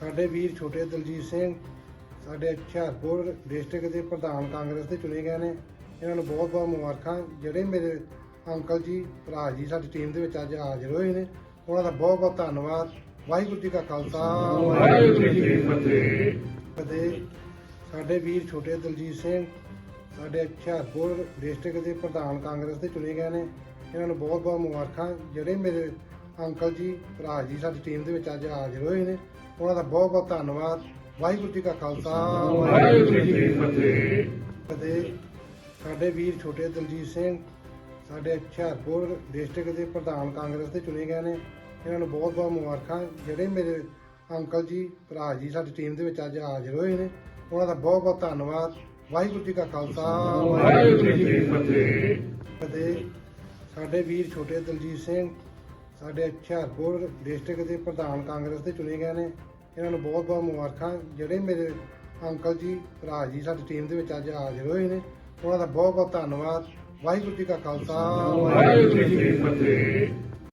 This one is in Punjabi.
ਸਾਡੇ ਵੀਰ ਛੋਟੇ ਦਲਜੀਤ ਸਿੰਘ ਸਾਡੇ ਹੁਸ਼ਿਆਰਪੁਰ ਡਿਸਟ੍ਰਿਕਟ ਦੇ ਪ੍ਰਧਾਨ ਕਾਂਗਰਸ ਦੇ ਚੁਣੇ ਗਏ ਨੇ। ਇਹਨਾਂ ਨੂੰ ਬਹੁਤ ਬਹੁਤ ਮੁਬਾਰਕਾਂ। ਜਿਹੜੇ ਮੇਰੇ ਅੰਕਲ ਜੀ ਭਰਾ ਜੀ ਸਾਡੀ ਟੀਮ ਦੇ ਵਿੱਚ ਅੱਜ ਹਾਜ਼ਰ ਹੋਏ ਨੇ ਉਹਨਾਂ ਦਾ ਬਹੁਤ ਬਹੁਤ ਧੰਨਵਾਦ। ਵਾਹਿਗੁਰੂ ਜੀ ਕਾ ਖਾਲਸਾ। ਵਾਹਿਗੁਰੂ ਜੀ ਕੀ ਫਤਿਹ ਸਾਡੇ ਵੀਰ ਛੋਟੇ ਦਲਜੀਤ ਸਿੰਘ ਸਾਡੇ ਹੁਸ਼ਿਆਰਪੁਰ ਡਿਸਟ੍ਰਿਕਟ ਦੇ ਪ੍ਰਧਾਨ ਕਾਂਗਰਸ ਦੇ ਚੁਣੇ ਗਏ ਨੇ। ਇਹਨਾਂ ਨੂੰ ਬਹੁਤ ਬਹੁਤ ਮੁਬਾਰਕਾਂ। ਜਿਹੜੇ ਮੇਰੇ ਅੰਕਲ ਜੀ ਭਰਾ ਜੀ ਸਾਡੀ ਟੀਮ ਦੇ ਵਿੱਚ ਅੱਜ ਹਾਜ਼ਰ ਹੋਏ ਨੇ। ਉਹਨਾਂ ਦਾ ਬਹੁਤ ਬਹੁਤ ਧੰਨਵਾਦ। ਵਾਹਿਗੁਰੂ ਜੀ ਕਾ ਖਾਲਸਾ। ਵਾਹਿਗੁਰੂ ਜੀ ਕੀ ਫਤਿਹ। ਫਤਿਹ ਸਾਡੇ ਵੀਰ ਛੋਟੇ ਦਲਜੀਤ ਸਿੰਘ ਸਾਡੇ ਹੁਸ਼ਿਆਰਪੁਰ ਡਿਸਟ੍ਰਿਕਟ ਦੇ ਪ੍ਰਧਾਨ ਕਾਂਗਰਸ ਦੇ ਚੁਣੇ ਗਏ ਨੇ। ਇਹਨਾਂ ਨੂੰ ਬਹੁਤ ਬਹੁਤ ਮੁਬਾਰਕਾਂ। ਜਿਹੜੇ ਮੇਰੇ ਅੰਕਲ ਜੀ ਭਰਾ ਜੀ ਸਾਡੀ ਟੀਮ ਦੇ ਵਿੱਚ ਅੱਜ ਹਾਜ਼ਰ ਹੋਏ ਨੇ ਉਹਨਾਂ ਦਾ ਬਹੁਤ ਬਹੁਤ ਧੰਨਵਾਦ। ਵਾਹਿਗੁਰੂ ਜੀ ਕਾ ਖਾਲਸਾ। ਵਾਹਿਗੁਰੂ ਜੀ ਕੀ ਫਤਿਹ। ਫਤਿਹ ਸਾਡੇ ਵੀਰ ਛੋਟੇ ਦਲਜੀਤ ਸਿੰਘ ਸਾਡੇ ਹੁਸ਼ਿਆਰਪੁਰ ਡਿਸਟ੍ਰਿਕਟ ਦੇ ਪ੍ਰਧਾਨ ਕਾਂਗਰਸ ਦੇ ਚੁਣੇ ਗਏ ਨੇ। ਇਹਨਾਂ ਨੂੰ ਬਹੁਤ ਬਹੁਤ ਮੁਬਾਰਕਾਂ। ਜਿਹੜੇ ਮੇਰੇ ਅੰਕਲ ਜੀ, ਭਰਾ ਜੀ ਸਾਡੀ ਟੀਮ ਦੇ ਵਿੱਚ ਅੱਜ ਹਾਜ਼ਰ ਹੋਏ ਨੇ, ਉਹਨਾਂ ਦਾ ਬਹੁਤ ਬਹੁਤ ਧੰਨਵਾਦ। ਵਾਹਿਗੁਰੂ ਜੀ ਕਾ ਖਾਲਸਾ, ਵਾਹਿਗੁਰੂ ਜੀ ਕੀ ਫਤਿਹ।